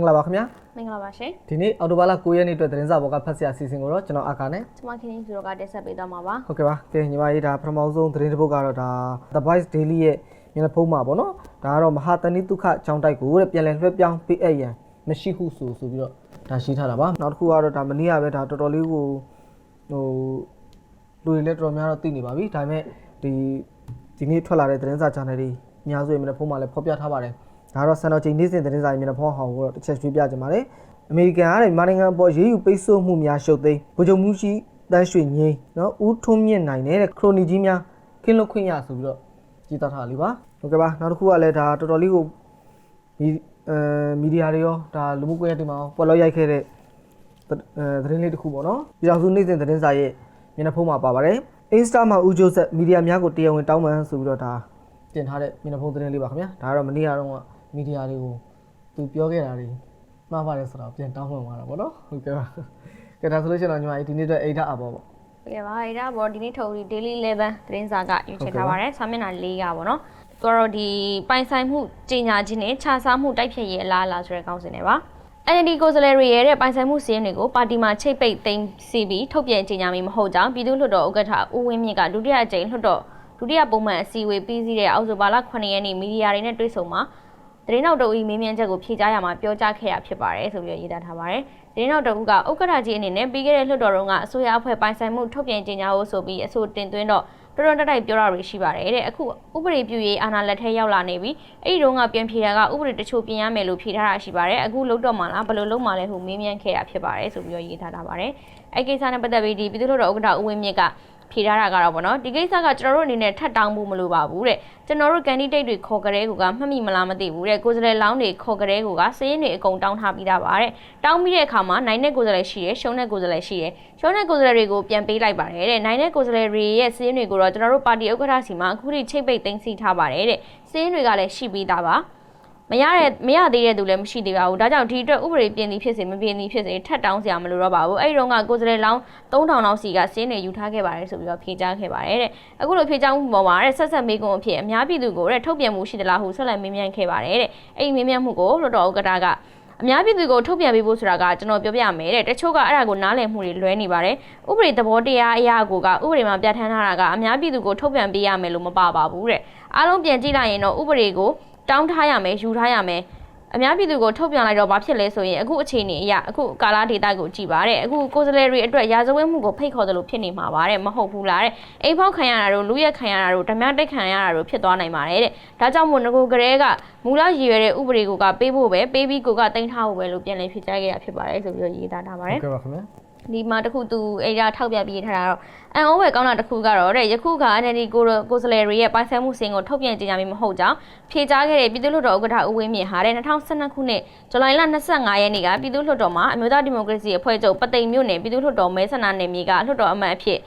မင်္ဂလာပါခင်ဗျာမင်္ဂလာပါရှင်ဒီနေ့အော်တိုဘာလ9ရက်နေ့အတွက်သတင်းစာဘောကဖတ်ဆရာအစီအစဉ်ကိုတော့ကျွန်တော်အာကာနဲ့ကျွန်မခင်ကြီးဆိုတော့ကတက်ဆက်ပေးသွားမှာပါဟုတ်ကဲ့ပါကဲညီမကြီးဒါပထမဆုံးသတင်းတစ်ပုဒ်ကတော့ဒါ The Voice Daily ရဲ့မျက်နှာဖုံးမှာပေါ့နော်ဒါကတော့မဟာတဏိတုခចောင်းတိုက်ကိုတဲ့ပြန်လည်လွှဲပြောင်းပေးအပ်ရန်မရှိဟုဆိုဆိုပြီးတော့ဒါရှိထားတာပါနောက်တစ်ခုကတော့ဒါမနေ့ကပဲဒါတော်တော်လေးကိုဟိုလူတွေလည်းတော်တော်များတော့သိနေပါပြီဒါပေမဲ့ဒီဒီနေ့ထွက်လာတဲ့သတင်းစာ channel တွေအများစုရဲ့မျက်နှာဖုံးမှာလည်းဖော်ပြထားပါတယ် ဒါကတော့စံတော်ချိန်နေ့စဉ်သတင်းစာရဲ့မျက်နှာဖုံးဟောင်းကိုတော့တစ်ချက်ရွှေ့ပြကြပါမယ်အမေရိကန်ကလည်းမြန်မာနိုင်ငံပေါ်ရေးယူပိတ်ဆို့မှုများရှုပ်သိမ်းဗိုလ်ချုပ်မှုရှိတန်းရွှေငိမ့်နော်ဦးထွန်းမြင့်နိုင်တဲ့ခရိုနီကြီးများခင်းလွတ်ခွင့်ရဆိုပြီးတော့ကြီးသားထားလေးပါဟုတ်ကဲ့ပါနောက်တစ်ခုကလည်းဒါတော်တော်လေးကိုမီအဲမီဒီယာတွေရောဒါလူမှုကွန်ရက်တွေမှာပေါ်လောက်ရိုက်ခဲ့တဲ့အဲသတင်းလေးတစ်ခုပေါ့နော်ပြည်တော်စုနေ့စဉ်သတင်းစာရဲ့မျက်နှာဖုံးမှာပါပါတယ်အင်စတာမှာဦးကျိုးဆက်မီဒီယာများကိုတရားဝင်တောင်းပန်ဆိုပြီးတော့ဒါတင်ထားတဲ့မျက်နှာဖုံးသတင်းလေးပါခင်ဗျာဒါကတော့မနေ့ကတော့ မီဒီယာတွေကိုသူပြောခဲ့တာတွေမှားပါတယ်ဆိုတော့ပြန်တောင်းပန်သွားတာပေါ့နော်ဟုတ်ကဲ့ပါကဲဒါဆိုလို့ရှိရင်တော့ညီမကြီးဒီနေ့အတွက်အိတ်ထအပေါ်ပေါ့ဟုတ်ကဲ့ပါအဲဒါပေါ့ဒီနေ့ထုတ်ပြီး daily 11သတင်းစာကရွေးချယ်ထားပါတယ်စာမျက်နှာ၄ကပေါ့နော်သူကတော့ဒီပိုင်ဆိုင်မှုကြီးညာခြင်းနဲ့ခြားစားမှုတိုက်ဖြတ်ရေးအလားအလာဆိုတဲ့ကောင်းစဉ်တွေပါ NLD ကိုယ်စားလှယ်တွေရဲ့တဲ့ပိုင်ဆိုင်မှုစည်းရင်းတွေကိုပါတီမှာချိတ်ပိတ်သိမ်းစီပြီးထုတ်ပြန်ကြေညာမိမဟုတ်ကြောင်းပြည်သူ့လွှတ်တော်ဥက္ကဋ္ဌဦးဝင်းမြင့်ကဒုတိယအကြိမ်လွှတ်တော်ဒုတိယပုံမှန်အစည်းအဝေးပြီးစီးတဲ့အောက်တိုဘာလ9ရက်နေ့မီဒီယာတွေနဲ့တွေ့ဆုံမှာ သတင်းနောက်တအူမေးမြန်းချက်ကိုဖြေကြားရမှာပြောကြားခဲ့တာဖြစ်ပါတယ်ဆိုပြီးရေးသားထားပါတယ်။သတင်းနောက်တအူကဥက္ကဋ္ဌကြီးအနေနဲ့ပြီးခဲ့တဲ့လွှတ်တော်တုန်းကအစိုးရအဖွဲ့ပိုင်ဆိုင်မှုထုတ်ပြန်ကြေညာဖို့ဆိုပြီးအဆိုတင်သွင်းတော့တော်တော်တက်တိုက်ပြောတာတွေရှိပါတယ်တဲ့အခုဥပဒေပြုရေးအာဏာလက်ထဲရောက်လာနေပြီအဲ့ဒီတုန်းကပြန်ဖြေတာကဥပဒေတချို့ပြင်ရမယ်လို့ဖြေထားတာရှိပါတယ်အခုလုတ်တော့မှလားဘယ်လိုလုပ်မှလဲဟုမေးမြန်းခဲ့တာဖြစ်ပါတယ်ဆိုပြီးတော့ရေးထားတာပါတယ်အဲ့ကိစ္စနဲ့ပတ်သက်ပြီးဒီပြည်သူ့လွှတ်တော်ဥက္ကဋ္ဌဦးဝင်းမြင့်က ဖြေထားတာကတော့ဗောနော်ဒီကိစ္စကကျွန်တော်တို့အနေနဲ့ထပ်တောင်းဖို့မလိုပါဘူးတဲ့ကျွန်တော်တို့ကန်ဒီဒေတ်တွေခေါ်ကြတဲ့ကူကမှတ်မိမလားမသိဘူးတဲ့ကိုယ်စားလှယ်လောင်းတွေခေါ်ကြတဲ့ကူကစည်ရင်တွေအကုန်တောင်းထားပြီးသားပါတဲ့တောင်းပြီးတဲ့အခါမှာနိုင်တဲ့ကိုယ်စားလှယ်ရှိတယ်ရှုံးတဲ့ကိုယ်စားလှယ်ရှိတယ်ရှုံးတဲ့ကိုယ်စားလှယ်တွေကိုပြန်ပေးလိုက်ပါတယ်တဲ့နိုင်တဲ့ကိုယ်စားလှယ်တွေရဲ့စည်ရင်တွေကိုတော့ကျွန်တော်တို့ပါတီဥက္ကဋ္ဌစီမှာအခုထိချိတ်ပိတ်သိမ်းဆီးထားပါတယ်တဲ့စည်ရင်တွေကလည်းရှိပြီးသားပါ မရတဲ့မရသေးတဲ့သူလည်းမရှိသေးပါဘူးဒါကြောင့်ဒီအတွက်ဥပဒေပြင်သည်ဖြစ်စေမပြင်သည်ဖြစ်စေထပ်တောင်းစရာမလိုတော့ပါဘူးအဲ့ဒီတော့ကကိုယ်စရဲလောင်း3000လောက်စီကစင်းနေယူထားခဲ့ပါတယ်ဆိုပြီးတော့ဖြေကြားခဲ့ပါတယ်တဲ့အခုလိုဖြေကြားမှုပေါ်မှာတဲ့ဆက်ဆက်မေးခွန်းအဖြစ်အများပြည်သူကိုတဲ့ထုတ်ပြန်မှုရှိသလားဟုဆက်လက်မေးမြန်းခဲ့ပါတယ်တဲ့အဲ့ဒီမေးမြန်းမှုကိုလွှတ်တော်ဥက္ကဋ္ဌကအများပြည်သူကိုထုတ်ပြန်ပေးဖို့ဆိုတာကကျွန်တော်ပြောပြမယ်တဲ့တချို့ကအဲ့ဒါကိုနားလည်မှုတွေလွဲနေပါတယ်ဥပဒေသဘောတရားအရာကိုကဥပဒေမှာပြဋ္ဌာန်းထားတာကအများပြည်သူကိုထုတ်ပြန်ပေးရမယ်လို့မပါပါဘူးတဲ့အားလုံးပြန်ကြည့်လိုက်ရင်တော့ဥပဒေကို တောင်းထားရမယ်ယူထားရမယ်အများပြည်သူကိုထုတ်ပြန်လိုက်တော့ဘာဖြစ်လဲဆိုရင်အခုအခြေအနေအရအခုကာလာဒေတာကိုကြည်ပါတဲ့အခုကိုယ်စားလှယ်တွေအတွက်ရာဇဝတ်မှုကိုဖိတ်ခေါ်တယ်လို့ဖြစ်နေမှာပါတဲ့မဟုတ်ဘူးလားတဲ့အိမ်ဖောက်ခံရတာတို့လူရက်ခံရတာတို့ဓမြတိတ်ခံရတာတို့ဖြစ်သွားနိုင်ပါတယ်တဲ့ဒါကြောင့်မို့ငကိုကလေးကမူလရည်ရွယ်တဲ့ဥပဒေကိုကပေးဖို့ပဲပေးပြီးကိုကတင်ထားဖို့ပဲလို့ပြန်လည်ဖြစ်ကြခဲ့ရဖြစ်ပါတယ်ဆိုပြီးတော့ရေးသားထားပါတယ်ကဲ့ပါခင်ဗျာ ဒီမှာတခုသူအဲ့ဒါထောက်ပြပြီးထားတာတော့အန်အိုးပဲကောင်းတာတခုကတော့တဲ့ယခုက NLD ကိုကိုစလဲတွေရဲ့ပိုင်ဆိုင်မှုစင်ကိုထုတ်ပြန်ကြေညာမိမဟုတ်ကြောင်းဖြေကြားခဲ့တဲ့ပြည်သူ့လွှတ်တော်ဥက္ကဋ္ဌဦးဝင်းမြင့်ဟာတဲ့2012ခုနှစ်ဇူလိုင်လ25ရက်နေ့ကပြည်သူ့လွှတ်တော်မှာအမျိုးသားဒီမိုကရေစီအဖွဲ့ချုပ်ပသိမ်မြို့နယ်ပြည်သူ့လွှတ်တော်မဲဆန္ဒနယ်မြေကလွှတ်တော်အမတ်အဖြစ်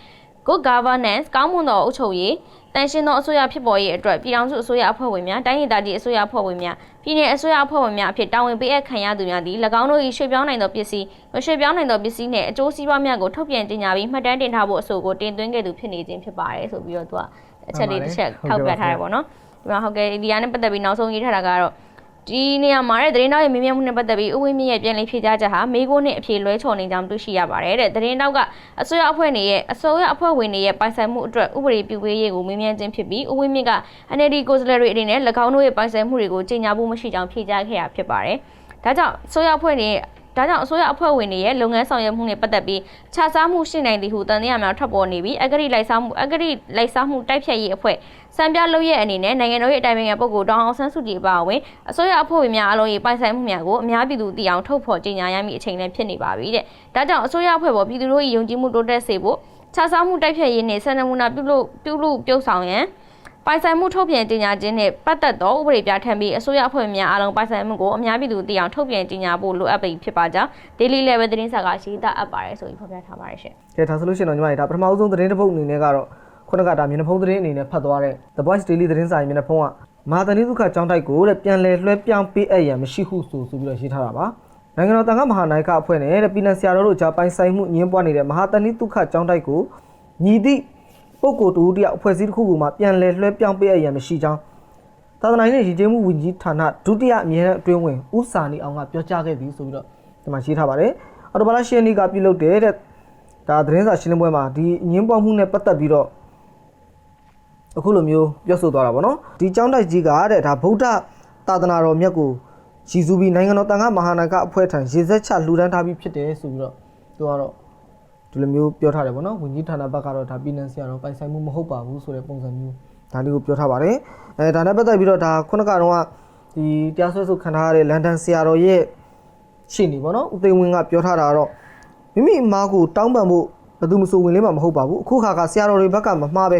good governance ကောင်းမွန်သောအုပ်ချုပ်ရေး တန်ရှင်းသောအစိုးရဖြစ်ပေါ်ရေးအတွက်ပြည်ထောင်စုအစိုးရအဖွဲ့ဝင်များတိုင်းဒေသကြီးအစိုးရအဖွဲ့ဝင်များပြည်내အစိုးရအဖွဲ့ဝင်များအဖြစ်တာဝန်ပေးအပ်ခံရသူများသည်၎င်းတို့၏ရွှေ့ပြောင်းနိုင်သောပစ္စည်းမရွှေ့ပြောင်းနိုင်သောပစ္စည်းနှင့်အကျိုးစီးပွားများကိုထုတ်ပြန်ကြေညာပြီးမှတ်တမ်းတင်ထားဖို့အဆိုကိုတင်သွင်းခဲ့သူဖြစ်နေခြင်းဖြစ်ပါတယ်ဆိုပြီးတော့သူကအချက်လေးတစ်ချက်ထောက်ပြထားတယ်ပေါ့နော်ဒီမှာဟုတ်ကဲ့ဒီကနေ့ပတ်သက်ပြီးနောက်ဆုံးရေးထားတာကတော့ ဒီနေရာမှာတဲ့သတင်းတောက်ရဲ့မင်းမြတ်မှုနဲ့ပတ်သက်ပြီးဥဝင်းမြင့်ရဲ့ပြန်လည်ဖြေကြားချက်ဟာမေကိုနဲ့အဖြေလွဲချော်နေကြောင်းတွေ့ရှိရပါတယ်တဲ့သတင်းတောက်ကအစိုးရအဖွဲ့နေရဲ့အစိုးရအဖွဲ့ဝင်တွေရဲ့ပိုင်ဆိုင်မှုအတွက်ဥပဒေပြုပေးရေးကိုမေးမြန်းခြင်းဖြစ်ပြီးဥဝင်းမြင့်က NLD ကိုယ်စားလှယ်တွေအနေနဲ့၎င်းတို့ရဲ့ပိုင်ဆိုင်မှုတွေကိုကြေညာဖို့မရှိကြောင်းဖြေကြားခဲ့ရဖြစ်ပါတယ်ဒါကြောင့်အစိုးရအဖွဲ့နေ ဒါကြောင့်အစိုးရအဖွဲ့ဝင်တွေရဲ့လုပ်ငန်းဆောင်ရွက်မှုနဲ့ပတ်သက်ပြီးခြားစားမှုရှိနိုင်သည်ဟုတန်တရားများထွက်ပေါ်နေပြီးအဂရိလိုက်စားမှုအဂရိလိုက်စားမှုတိုက်ဖြတ်ရေးအဖွဲ့စံပြလုပ်ရဲ့အနေနဲ့နိုင်ငံတော်ရဲ့အတိုင်ပင်ခံပုဂ္ဂိုလ်တောင်အောင်ဆန်းစုကြည်အပါအဝင်အစိုးရအဖွဲ့ဝင်များအလုံး၏ပိုင်ဆိုင်မှုများကိုအများပြည်သူသိအောင်ထုတ်ဖော်ကြေညာရမည့်အချိန်လည်းဖြစ်နေပါပြီတဲ့။ဒါကြောင့်အစိုးရအဖွဲ့ပေါ်ပြည်သူတို့၏ယုံကြည်မှုတိုးတက်စေဖို့ခြားစားမှုတိုက်ဖြတ်ရေးနှင့်စံနမူနာပြုလို့ပြုလို့ပြုဆောင်ရန် ပိုင်ဆိုင်မှုထုတ်ပြန်ကြေညာခြင်းနဲ့ပတ်သက်သောဥပဒေပြဋ္ဌာန်းပြီးအစိုးရအဖွဲ့များအားလုံးပိုင်ဆိုင်မှုကိုအများပြည်သူသိအောင်ထုတ်ပြန်ကြေညာဖို့လိုအပ်ပြီဖြစ်ပါကြောင်း daily level သတင်းစာကရေးသားအပ်ပါတယ်ဆိုပြီးဖော်ပြထားပါတယ်ရှင်ကဲဒါဆိုလို့ရှိရင်တော့ညီမကြီးဒါပထမဆုံးသတင်းတစ်ပုဒ်အနေနဲ့ကတော့ခုနကဒါမျက်နှာဖုံးသတင်းအနေနဲ့ဖတ်သွားတဲ့ The Voice Daily သတင်းစာရဲ့မျက်နှာဖုံးကမာသနိဒုက္ခចောင်းတိုက်ကိုတဲ့ပြန်လည်လွှဲပြောင်းပေးအပ်ရန်မရှိဟုဆိုဆိုပြီးတော့ရေးထားတာပါနိုင်ငံတော်တန်ခါမဟာနိုင်ကအဖွဲ့နဲ့တဲ့ပြည်နယ်ဆရာတော်တို့ကြားပိုင်ဆိုင်မှုညှင်းပွားနေတဲ့မဟာတဏိဒုက္ခចောင်းတိုက်ကိုညီသည့် ပုဂ္ဂိုလ်တူတယောက်အဖွဲ့အစည်းတစ်ခုကမှပြန်လည်လွှဲပြောင်းပေးအပ်ရန်မရှိကြောင်းသာသနာရေးနဲ့ရည်ကြည်မှုဝန်ကြီးဌာနဒုတိယအမြဲတမ်းအတွင်းဝင်ဦးစာနီအောင်ကပြောကြားခဲ့သည်ဆိုပြီးတော့ဒီမှာရေးထားပါတယ်အော်တိုဘာလ10ရက်နေ့ကပြုလုပ်တဲ့တဲ့ဒါသတင်းစာရှင်းလင်းပွဲမှာဒီအငင်းပွားမှုနဲ့ပတ်သက်ပြီးတော့အခုလိုမျိုးပြောဆိုသွားတာပေါ့နော်ဒီကျောင်းတိုက်ကြီးကတဲ့ဒါဗုဒ္ဓသာသနာတော်မြတ်ကိုရည်စူးပြီးနိုင်ငံတော်တန်ခါမဟာနာကအဖွဲ့ထံရေစက်ချလှူဒန်းထားပြီးဖြစ်တယ်ဆိုပြီးတော့သူကတော့ ဒီလိုမျိုးပြောထားတယ်ပေါ့နော်ဝန်ကြီးဌာနဘက်ကတော့ဒါပြည်နယ်ဆရာတော်ပိုင်ဆိုင်မှုမဟုတ်ပါဘူးဆိုတဲ့ပုံစံမျိုးဒါလေးကိုပြောထားပါတယ်အဲဒါနဲ့ပတ်သက်ပြီးတော့ဒါခုနကတော့ကဒီတရားစွဲဆိုခံထားရတဲ့လန်ဒန်ဆရာတော်ရဲ့ရှင်းနေပေါ့နော်ဦးသိန်းဝင်းကပြောထားတာကတော့မိမိအမားကိုတောင်းပန်ဖို့ဘယ်သူမှမဆိုဝင်လေးမှာမဟုတ်ပါဘူးအခုခါကဆရာတော်တွေဘက်ကမမှားပဲ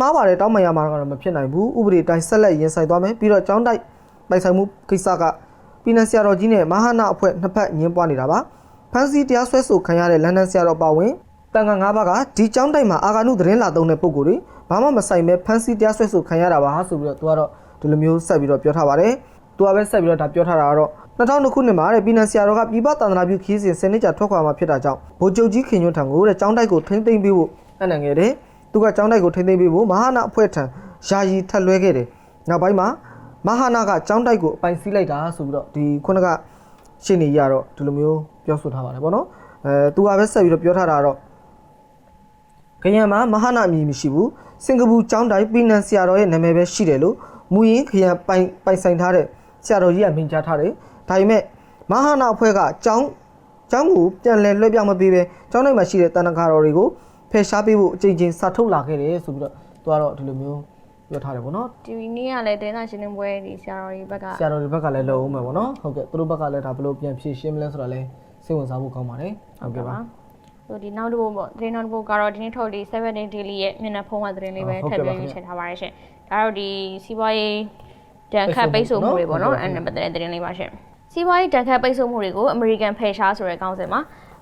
မှားပါတယ်တောင်းပန်ရမှာကတော့မဖြစ်နိုင်ဘူးဥပဒေတိုင်းဆက်လက်ရင်ဆိုင်သွားမယ်ပြီးတော့ကျောင်းတိုက်ပိုင်ဆိုင်မှုကိစ္စကပြည်နယ်ဆရာတော်ကြီးနဲ့မဟာနာအဖွဲ့နှစ်ဖက်ညှင်းပွားနေတာပါ ဖန်စီတရားစွဲဆိုခံရတဲ့လန်ဒန်ဆရာတော်ပါဝင်တန်ခါ၅ဘက်ကဒီကျောင်းတိုက်မှာအာဂါနုသတင်းလာသုံးတဲ့ပုံကိုယ်တွေဘာမှမဆိုင်ပဲဖန်စီတရားစွဲဆိုခံရတာပါဆိုပြီးတော့သူကတော့ဒီလိုမျိုးဆက်ပြီးတော့ပြောထားပါတယ်သူကပဲဆက်ပြီးတော့ဒါပြောထားတာကတော့2000ခုနှစ်မှာတဲ့ပြည်နယ်ဆရာတော်ကပြည်ပသန္တနာပြုခီးစဉ်စနစ်ကြထွက်ခွာမှာဖြစ်တာကြောင့်ဗိုလ်ချုပ်ကြီးခင်ညွန့်ထံကိုတဲ့ကျောင်းတိုက်ကိုထိမ့်သိမ့်ပေးဖို့အနံငယ်တယ်သူကကျောင်းတိုက်ကိုထိမ့်သိမ့်ပေးဖို့မဟာနာအဖွဲ့ထံယာယီထက်လွဲခဲ့တယ်နောက်ပိုင်းမှာမဟာနာကကျောင်းတိုက်ကိုအပိုင်စီးလိုက်တာဆိုပြီးတော့ဒီခုနကရှင်းနေရတော့ဒီလိုမျိုး ပြောဆိုထားပါတယ်ဗောနော်အဲသူကပဲဆက်ပြီးတော့ပြောထားတာကတော့ကရံမှာမဟာနာအမည်မရှိဘူးစင်ကာပူကျောင်းတိုင်းပြည်နန်ဆရာတော်ရဲ့နာမည်ပဲရှိတယ်လို့မူရင်းခရံပိုင်ပိုင်ဆိုင်ထားတဲ့ဆရာတော်ကြီးကမြင်ကြားထားတယ်ဒါပေမဲ့မဟာနာအဖွဲ့ကကျောင်းကျောင်းကိုပြန်လည်လွှဲပြောင်းမပေးပဲကျောင်းတိုင်းမှာရှိတဲ့တန်တကာတော်တွေကိုဖယ်ရှားပေးဖို့အကြိမ်ကြိမ်စာထုတ်လာခဲ့တယ်ဆိုပြီးတော့သူကတော့ဒီလိုမျိုးပြောထားတယ်ပေါ့နော်ဒီနေ့ကလည်းတင်းသားရှင်းလင်းပွဲဒီဆရာတော်ကြီးဘက်ကဆရာတော်တွေဘက်ကလည်းလုံအောင်မယ်ပေါ့နော်ဟုတ်ကဲ့သူတို့ဘက်ကလည်းဒါဘယ်လိုပြန်ဖြေရှင်းမလဲဆိုတာလည်း စိတ်ဝင်စားဖို့ကောင်းပါတယ်ဟုတ်ကဲ့ပါဟိုဒီနောက်တစ်ပုတ်ပေါ့သတင်းနောက်တစ်ပုတ်ကတော့ဒီနေ့ထုတ်ဒီ7 day daily ရဲ့မျက်နှာဖုံးကသတင်းလေးပဲဟုတ်ထပ်ကဲ့ပါပြီးခင်ဗျရွေးချယ်ထားပါရရှင်ဒါတော့ဒီစီးပွားရေးတန်ခတ်ပိတ်ဆို့မှုတွေပေါ့နော်ဟုတ်ကဲ့အဲ့ပါဒါပတ်သက်တဲ့သတင်းလေးပါရှင်စီးပွားရေးတန်ခတ်ပိတ်ဆို့မှုတွေကိုအမေရိကန်ဖယ်ရှားဆိုတဲ့ကောင်းစဉ်မှာ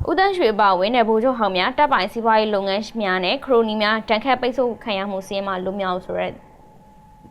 ဦးတန်းရွှေပါဝင်တဲ့ဗိုလ်ချုပ်ဟောင်းများတပ်ပိုင်စီးပွားရေးလုပ်ငန်းများနဲ့ခရိုနီများတန်ခတ်ပိတ်ဆို့ခံရမှုစီးရင်မှာလွတ်မြောက်ဆိုတဲ့သူ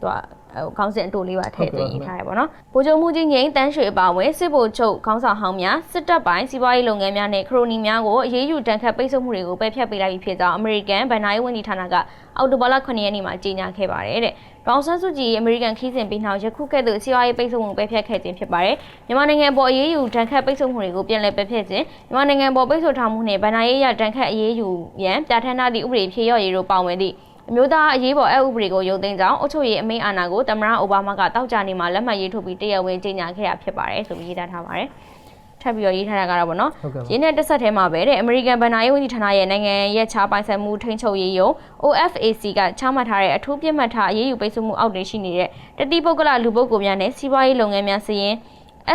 ကဟို ခေါင်းစဉ်အတူလေးပါထည့်သွင်းရေးထားရပါတော့။ဗိုလ်ချုပ်မှုကြီးငိမ့်တန်းရွှေအပါအဝင်စစ်ဗိုလ်ချုပ်ခေါင်းဆောင်ဟောင်းများစစ်တပ်ပိုင်းစီးပွားရေးလုပ်ငန်းများနဲ့ခရိုနီများကိုအရေးယူတန်ခတ်ပိတ်ဆို့မှုတွေကိုပယ်ဖျက်ပေးလိုက်ပြီးဖြစ်ကြောင်းအမေရိကန်ဗန်နာရေးဝန်ကြီးဌာနကအောက်တိုဘာလ9ရက်နေ့မှာကြေညာခဲ့ပါတယ်တဲ့။ဒေါအောင်ဆန်းစုကြည်အမေရိကန်ခီးစဉ်ပြီးနောက်ယခုကဲ့သို့စီးပွားရေးပိတ်ဆို့မှုပယ်ဖျက်ခဲ့ခြင်းဖြစ်ပါတယ်။မြန်မာနိုင်ငံပေါ်အရေးယူတန်ခတ်ပိတ်ဆို့မှုတွေကိုပြန်လည်ပယ်ဖျက်ခြင်းမြန်မာနိုင်ငံပေါ်ပိတ်ဆို့ထားမှုနဲ့ဗန်နာရေးရတန်ခတ်အရေးယူရန်ပြဋ္ဌာန်းထားသည့်ဥပဒေဖြည့်ရော့ရေးတို့ပါဝင်သည့် အမျိုးသားအရေးပေါ်အဥပဒေကိုရုပ်သိမ်းကြောင်းအုပ်ချုပ်ရေးအမိန့်အာဏာကိုသမ္မတအိုဘားမားကတောက်ကြနေမှာလက်မှတ်ရေးထိုးပြီးတရားဝင်ကြေညာခဲ့တာဖြစ်ပါတယ်ဆိုပြီးရေးသားထားပါတယ်။ထပ်ပြီးတော့ရေးထားတာကတော့ဗောနော်ဟုတ်ကဲ့ပါရင်းနဲ့တက်ဆက်ထဲမှာပဲတဲ့အမေရိကန်ဗန်နာရေးဝန်ကြီးဌာနရဲ့နိုင်ငံရဲ့ခြားပိုင်ဆိုင်မှုထိန်းချုပ်ရေးယုံ OFAC ကချမှတ်ထားတဲ့အထူးပြစ်မှတ်ထားအရေးယူပိတ်ဆို့မှုအောက်တွင်ရှိနေတဲ့တတိပုဂ္ဂလလူပုဂ္ဂိုလ်များနဲ့စီးပွားရေးလုပ်ငန်းများစီရင်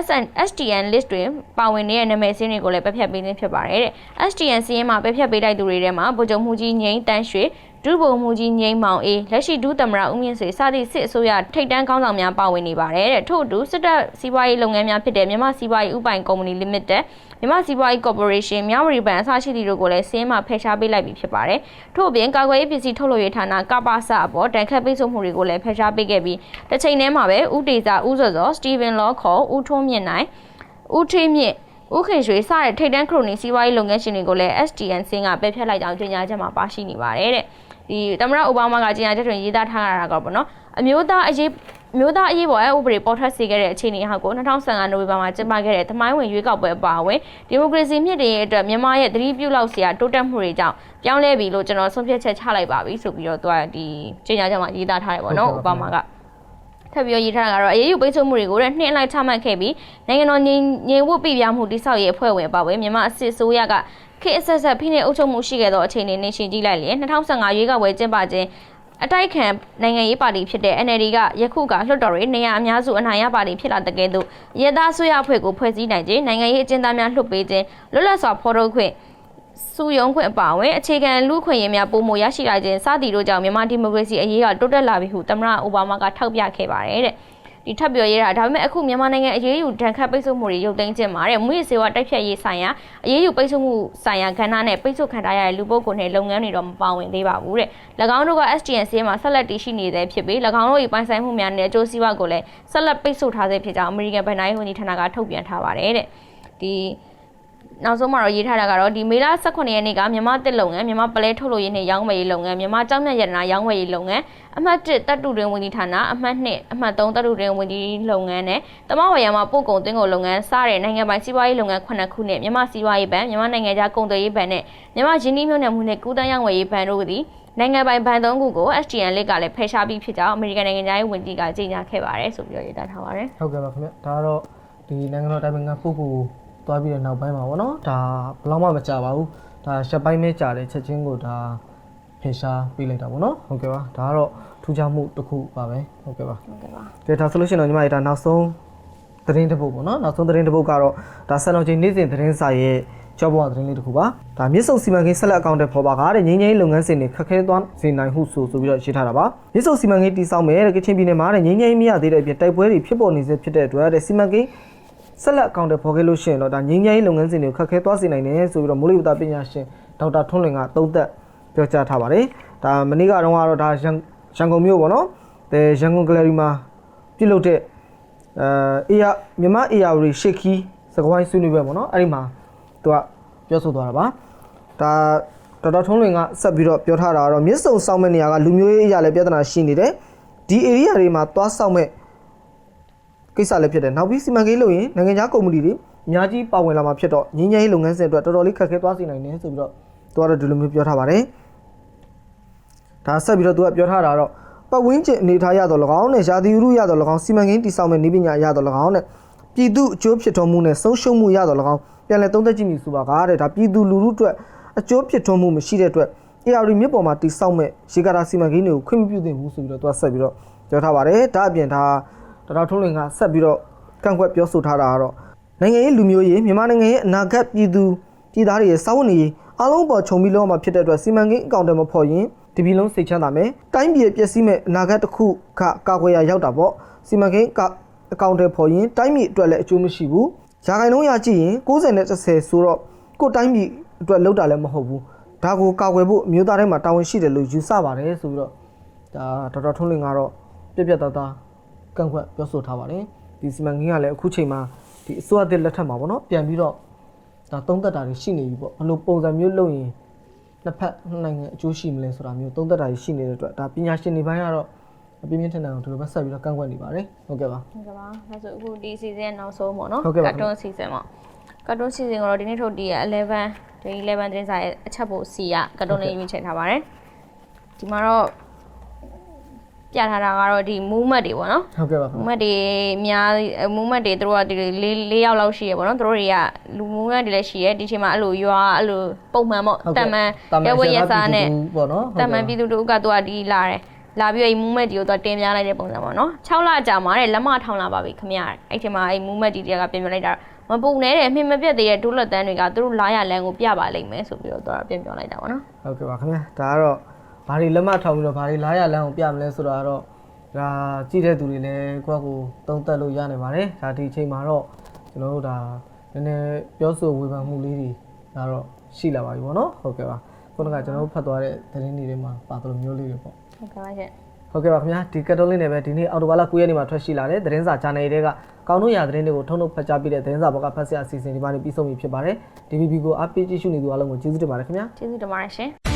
SN STN list တွင်ပါဝင်နေတဲ့နာမည်စင်းတွေကိုလည်းပယ်ဖျက်ပေးခြင်းဖြစ်ပါတယ်တဲ့ STN စီးရင်မှာပယ်ဖျက်ပေးလိုက်သူတွေထဲမှာဗိုလ်ချုပ်မှုကြီးငိမ့်တန်းရွှေ ဒုဗိုလ်မှုကြီးငိမ့်မောင်အေးလက်ရှိဒုသမ္မတဦးမြင့်ဆွေစသည့်စစ်အစိုးရထိပ်တန်းခေါင်းဆောင်များပါဝင်နေပါတယ်တဲ့ထို့အတူစစ်တပ်စီးပွားရေးလုပ်ငန်းများဖြစ်တဲ့မြန်မာစီးပွားရေးဥပိုင်ကုမ္ပဏီ limited မြန်မာစီးပွားရေးကော်ပိုရေးရှင်းမြဝတီဘဏ်အစရှိသည့်တို့ကိုလည်းစင်းမှာဖယ်ရှားပေးလိုက်ပြီဖြစ်ပါတယ်ထို့အပြင်ကာကွယ်ရေးပစ္စည်းထုတ်လုပ်ရေးဌာနကပ္ပစအပေါ်တန်ခတ်ပိတ်ဆို့မှုတွေကိုလည်းဖယ်ရှားပေးခဲ့ပြီးတစ်ချိန်တည်းမှာပဲဦးတေစာဦးစောစောစတီဗင်လောခေါ်ဦးထွန်းမြင့်နိုင်ဦးထေးမြင့်ဦးခင်ရွှေစတဲ့ထိပ်တန်းခရိုနီစီးပွားရေးလုပ်ငန်းရှင်တွေကိုလည်း STN ဆင်းကပယ်ဖျက်လိုက်ကြောင်းကြေညာချက်မှာပါရှိနေပါတယ်တဲ့ ဒီသမ္မတအိုဘားမားကကြေညာချက်တွင်ရေးသားထားတာကတော့ပေါ့နော်အမျိုးသားအရေးအမျိုးသားအရေးပေါ်အဥပဒေပေါ်ထွက်စေခဲ့တဲ့အခြေအနေဟောက်ကို2015နိုဝင်ဘာမှာကျင်းပခဲ့တဲ့သမိုင်းဝင်ရွေးကောက်ပွဲအပါအဝင်ဒီမိုကရေစီမြင့်တင်ရေးအတွက်မြန်မာရဲ့သတိပြုလောက်စရာတိုးတက်မှုတွေကြောင့်ပြောင်းလဲပြီလို့ကျွန်တော်ဆုံးဖြတ်ချက်ချလိုက်ပါပြီဆိုပြီးတော့သူကဒီကြေညာချက်မှာရေးသားထားတယ်ပေါ့နော်ဟုတ်အိုကဲ့ဘားမားကထပ်ပြီးတော့ရေးထားတာကတော့အရေးယူပိတ်ဆို့မှုတွေကိုတဲ့နှင်းအလိုက်ချမှတ်ခဲ့ပြီးနိုင်ငံတော်ငြိမ်ငြိမ်ဝတ်ပြပြမှုတိစောက်ရေးအဖွဲ့ဝင်ပါဝင်မြန်မာအစစ်အစိုးရက ခေတ်အဆက်ဆက်ဖိနှိပ်အုပ်ချုပ်မှုရှိခဲ့သောအခြေအနေနဲ့ရှင်ကြည့်လိုက်လျင်2015ရွေးကောက်ပွဲကျင်းပခြင်းအတိုက်ခံနိုင်ငံရေးပါတီဖြစ်တဲ့ NLD ကယခုကလွှတ်တော်ရေးနေရာအများစုအနိုင်ရပါတီဖြစ်လာတဲ့ကဲ့သို့ရည်သားဆွေးရအဖွဲ့ကိုဖွဲ့စည်းနိုင်ခြင်းနိုင်ငံရေးအကျဉ်းသားများလွှတ်ပေးခြင်းလွတ်လပ်စွာဖော်ထုတ်ခွင့်စုယုံခွင့်အပါအဝင်အခြေခံလူ့ခွင့်ရေးများပုံမရရှိလာခြင်းစသည်တို့ကြောင့်မြန်မာဒီမိုကရေစီအရေးကတိုးတက်လာပြီဟုသမ္မတအိုဘားမားကထောက်ပြခဲ့ပါတယ်တဲ့ ဒီထပ်ပြောရေးတာဒါပေမဲ့အခုမြန်မာနိုင်ငံအရေးယူဒဏ်ခတ်ပိတ်ဆို့မှုတွေရုပ်သိမ်းခြင်းမှာတဲ့မူရစေဝါတိုက်ဖြတ်ရေးဆိုင်ရာအရေးယူပိတ်ဆို့မှုဆိုင်ရာကဏ္ဍနဲ့ပိတ်ဆို့ခံထားရတဲ့လူပုဂ္ဂိုလ်နဲ့လုပ်ငန်းတွေတော့မပါဝင်သေးပါဘူးတဲ့၎င်းတို့က STN ဆေးမှာဆက်လက်တည်ရှိနေသေးဖြစ်ပြီး၎င်းတို့၏ပိုင်ဆိုင်မှုများနဲ့အကျိုးစီးပွားကိုလည်းဆက်လက်ပိတ်ဆို့ထားသေးဖြစ်ကြောင်းအမေရိကန်ဗဏ္ဍာရေးဝန်ကြီးဌာနကထုတ်ပြန်ထားပါတယ်တဲ့ဒီ နောက်ဆုံးမှာတော့ရေးထားတာကတော့ဒီမေလ18ရက်နေ့ကမြန်မာတစ်လုပ်ငန်းမြန်မာပလဲထုတ်လို့ရေးနဲ့ရောင်းဝယ်ရေးလုပ်ငန်းမြန်မာကြောက်မြတ်ရတနာရောင်းဝယ်ရေးလုပ်ငန်းအမှတ်1တပ်တူတွင်ဝန်ကြီးဌာနအမှတ်2အမှတ်3တပ်တူတွင်ဝန်ကြီးလုပ်ငန်းနဲ့တမဝရမှာပို့ကုန်သွင်းကုန်လုပ်ငန်းစတဲ့နိုင်ငံပိုင်စီးပွားရေးလုပ်ငန်း9ခုနဲ့မြန်မာစီးပွားရေးဘဏ်မြန်မာနိုင်ငံခြားကုန်သွယ်ရေးဘဏ်နဲ့မြန်မာရင်းနှီးမြှုပ်နှံမှုနဲ့ကုသရေးဝယ်ရေးဘဏ်တို့ကသည်နိုင်ငံပိုင်ဘဏ်သုံးခုကို STN လက်ကလည်းဖယ်ရှားပြီးဖြစ်ကြောင်းအမေရိကန်နိုင်ငံခြားရေးဝန်ကြီးကကြေညာခဲ့ပါတယ်ဆိုပြီးတော့ရေးသားထားပါတယ်ဟုတ်ကဲ့ပါခင်ဗျဒါကတော့ဒီနိုင်ငံတော်တိုင်ပင်ခံပုဂ္ဂိုလ် သွားပြီးတဲ့နောက်ပိုင်းမှာပေါ့နော်ဒါဘယ်လောက်မှမကြပါဘူးဒါရှက်ပိုင်းပဲကြာတယ်ချက်ချင်းကိုဒါဖယ်ရှားပေးလိုက်တာပေါ့နော်ဟုတ်ကဲ့ပါဒါကတော့ထူးခြားမှုတစ်ခုပါပဲဟုတ်ကဲ့ပါဟုတ်ကဲ့ပါကဲဒါဆိုလို့ရှိရင်တော့ညီမတို့ဒါနောက်ဆုံးသတင်းတစ်ပုဒ်ပေါ့နော်နောက်ဆုံးသတင်းတစ်ပုဒ်ကတော့ဒါစံတော်ချိန်နေ့စဉ်သတင်းစာရဲ့ကြောဘဝသတင်းလေးတစ်ခုပါဒါမြစ်စုံစီမံကိန်းဆက်လက်အကောင့်တွေပေါ်ပါကားတဲ့ငင်းငင်းလုပ်ငန်းစဉ်တွေခက်ခဲသွားစေနိုင်ဟုဆိုဆိုပြီးတော့ရေးထားတာပါမြစ်စုံစီမံကိန်းတည်ဆောက်မယ်တဲ့ကချင်ပြည်နယ်မှာတဲ့ငင်းငင်းမရသေးတဲ့အပြင်တိုက်ပွဲတွေဖြစ်ပေါ်နေစေဖြစ်တဲ့အတွက်တဲ့စီမံကိန်း ဆက်လက်အကောင့်တွေပေါ်ခဲ့လို့ရှိရင်တော့ဒါငင်းငင်းလုပ်ငန်းစဉ်တွေခက်ခဲသွားစေနိုင်တယ်ဆိုပြီးတော့မိုးလေဝသပညာရှင်ဒေါက်တာထွန်းလွင်ကသုံးသပ်ပြောကြားထားပါတယ်ဒါမနေ့ကတော့ကတော့ဒါရန်ရန်ကုန်မြို့ပေါ့နော်တဲ့ရန်ကုန်ဂယ်လရီမှာပြုလုပ်တဲ့အဲအေရမြမအေရဝရီရှေခီစကဝိုင်းဆွေးနွေးပွဲပေါ့နော်အဲ့ဒီမှာသူကပြောဆိုသွားတာပါဒါဒေါက်တာထုံးလွင်ကဆက်ပြီးတော့ပြောထားတာကတော့မြစ်စုံစောင့်မဲ့နေရာကလူမျိုးရေးအရာလည်းပြဿနာရှိနေတယ်ဒီ area တွေမှာသွားစောင့်မဲ့ ကိစ္စလည်းဖြစ်တယ်နောက်ပြီးစီမံကိန်းလုပ်ရင်နိုင်ငံခြားကုမ္ပဏီတွေအများကြီးပါဝင်လာမှာဖြစ်တော့ငင်းငယ်ရေးလုပ်ငန်းစဉ်အတွက်တော်တော်လေးခက်ခဲသွားစေနိုင်တယ်ဆိုပြီးတော့သူကတော့ဒီလိုမျိုးပြောထားပါတယ်ဒါဆက်ပြီးတော့သူကပြောထားတာတော့ပတ်ဝန်းကျင်အနေထားရတော့၎င်းနဲ့ရာသီဥတုရတော့၎င်းစီမံကိန်းတည်ဆောက်မဲ့နည်းပညာရတော့၎င်းနဲ့ပြည်သူအကျိုးဖြစ်ထွန်းမှုနဲ့ဆုံးရှုံးမှုရတော့၎င်းပြန်လည်သုံးသပ်ကြည့်မိဆိုပါကားတဲ့ဒါပြည်သူလူထုအတွက်အကျိုးဖြစ်ထွန်းမှုမရှိတဲ့အတွက် AR မြစ်ပေါ်မှာတည်ဆောက်မဲ့ရေကာတာစီမံကိန်းတွေကိုခွင့်မပြုသင့်ဘူးဆိုပြီးတော့သူကဆက်ပြီးတော့ပြောထားပါတယ်ဒါအပြင်ဒါ တော်တော်ထုံးလင်ကဆက်ပြီးတော့ကန့်ကွက်ပြောဆိုထားတာကတော့နိုင်ငံရေးလူမျိုးရေးမြန်မာနိုင်ငံရဲ့အနာဂတ်ပြည်သူပြည်သားတွေရဲ့စာဝတ်နေရေးအားလုံးပေါ်ခြုံပြီးလုံးဝမှာဖြစ်တဲ့အတွက်စီမံကိန်းအကောင့်တွေမဖော်ရင်ဒီပြည်လုံးစိတ်ချမ်းသာမယ်တိုင်းပြည်ရဲ့ပျက်စီးမဲ့အနာဂတ်တစ်ခုကကာကွယ်ရရောက်တာပေါ့စီမံကိန်းကအကောင့်တွေဖော်ရင်တိုင်းပြည်အတွက်လည်းအကျိုးမရှိဘူးရာခိုင်နှုန်းရကြည့်ရင်90နဲ့30ဆိုတော့ကိုယ်တိုင်းပြည်အတွက်လောက်တာလည်းမဟုတ်ဘူးဒါကိုကာကွယ်ဖို့အမျိုးသားတိုင်းမှာတာဝန်ရှိတယ်လို့ယူဆပါတယ်ဆိုပြီးတော့ဒါဒေါက်တာထွန်းလင်းကတော့ပြက်ပြက်သားသား ကန့်ကွက်ပြောဆိုထားပါတယ်ဒီစီမံကိန်းကလည်းအခုချိန်မှာဒီအစိုးရတဲ့လက်ထက်မှာပေါ့နော်ပြန်ပြီးတော့ဒါသုံးသက်တာတွေရှိနေပြီပေါ့ဘယ်လိုပုံစံမျိုးလုပ်ရင်နှစ်ဖက်နိုင်ငံအကျိုးရှိမလဲဆိုတာမျိုးသုံးသက်တာတွေရှိနေတဲ့အတွက်ဒါပညာရှင်တွေဘိုင်းကတော့ပြင်းပြင်းထန်ထန်ကိုဒီလိုပဲဆက်ပြီးတော့ကန့်ကွက်နေပါတယ်ဟုတ်ကဲ့ပါဟုတ်ကဲ့ပါဒါဆိုအခုဒီ season ရဲ့နောက်ဆုံးပေါ့နော်ဟုတ်ကဲ့ပါကာတွန်း season ပေါ့ကာတွန်း season ကိုတော့ဒီနေ့ထုတ်တည်ရဲ့11ဒီ11သတင်းစာရဲ့အချက်ဖို့စီကကာတွန်းလေးရွေးချယ်ထားပါတယ်ဒီမှာတော့ ပြထားတာကတော့ဒီ movement တွေပေါ့နော်ဟုတ်ကဲ့ပါခင်ဗျ movement တွေအများ movement တွေသူတို့ကဒီလေးလေးယောက်လောက်ရှိရပေါ့နော်သူတို့တွေကလူ movement တွေလည်းရှိရဒီချိန်မှာအဲ့လိုရွာအဲ့လိုပုံမှန်ပေါ့ဟုတ်တကဲ့မန်တာမန်ရဲဝဲရဲစားနဲ့ပေါ့နော်တမန်ပြည်သူတို့ကသူကဒီလာတယ်လာပြီးတော့အဲ့ movement တွေကိုသူကတင်ပြလိုက်တဲ့ပုံစံပေါ့နော်6လကြာမှာတဲ့လက်မထောင်လာပါပြီခမရအဲ့ချိန်မှာအဲ့ movement တွေကပြင်ပြလိုက်တာမပူနဲ့တဲ့အမှင်မပြတ်သေးတဲ့ဒုလက်တန်းတွေကသူတို့လာရလမ်းကိုပြပါလိမ့်မယ်ဆိုပြီးတော့သူကပြင်ပြလိုက်တာပေါ့နော်ဟုတ်ကဲ့ပါခင်ဗျာဒါကတော့ ဘာတွေလက်မထောင်ပြီးတော့ဘာတွေလားရလမ်းကိုပြမလဲဆိုတော့ကတော့ဒါကြည့်တဲ့သူတွေလည်းကိုယ့်ကိုယ်သုံးသပ်လို့ရနိုင်ပါတယ်ဒါဒီအချိန်မှာတော့ကျွန်တော်တို့ဒါနည်းနည်းပြောဆိုဝေဖန်မှုလေးတွေဒါတော့ရှိလာပါပြီပေါ့နော်ဟုတ်ကဲ့ပါခုနကကျွန်တော်တို့ဖတ်သွားတဲ့သတင်းတွေထဲမှာပါသလိုမျိုးလေးတွေပေါ့ဟုတ်ကဲ့ပါရှင်ဟုတ်ကဲ့ပါခင်ဗျာဒီကတ်တုံးလေးနဲ့ပဲဒီနေ့အော်တိုဘာလ9ရက်နေ့မှာထွက်ရှိလာတဲ့သတင်းစာ channel တွေကကောင်းတို့ရာသတင်းတွေကိုထုံထုတ်ဖတ်ကြားပေးတဲ့သတင်းစာဘောက်ကဖတ်ဆက်အစီအစဉ်ဒီမှာနေပြီးဆုံးပြီဖြစ်ပါတယ် DVB ကိုအားပေးကြည့်ရှုနေသူအားလုံးကိုကျေးဇူးတင်ပါတယ်ခင်ဗျာကျေးဇူးတင်ပါတယ်ရှင်